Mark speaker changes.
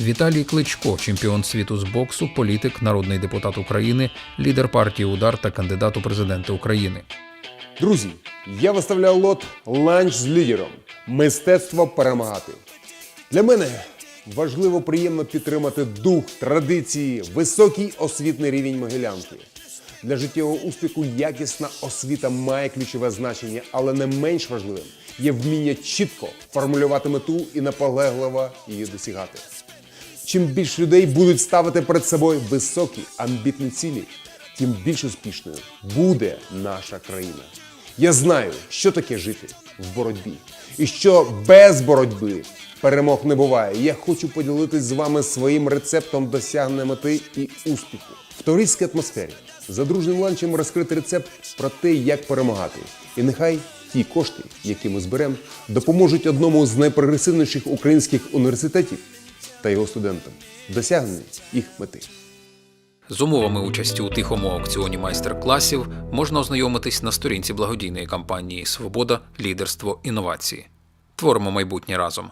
Speaker 1: Віталій Кличко, чемпіон світу з боксу, політик, народний депутат України, лідер партії Удар та кандидат у президенти України.
Speaker 2: Друзі, я виставляю лот ланч з лідером. Мистецтво перемагати. Для мене важливо приємно підтримати дух, традиції, високий освітний рівень Могилянки. Для життєвого успіху якісна освіта має ключове значення, але не менш важливим є вміння чітко формулювати мету і наполегливо її досягати. Чим більше людей будуть ставити перед собою високі амбітні цілі, тим більш успішною буде наша країна. Я знаю, що таке жити в боротьбі, і що без боротьби перемог не буває. Я хочу поділитись з вами своїм рецептом досягнення мети і успіху. В товариській атмосфері за дружним ланчем розкрити рецепт про те, як перемагати. І нехай ті кошти, які ми зберемо, допоможуть одному з найпрогресивніших українських університетів та його студентам досягнення їх мети.
Speaker 1: З умовами участі у тихому аукціоні майстер-класів можна ознайомитись на сторінці благодійної кампанії Свобода, лідерство, інновації. Творимо майбутнє разом.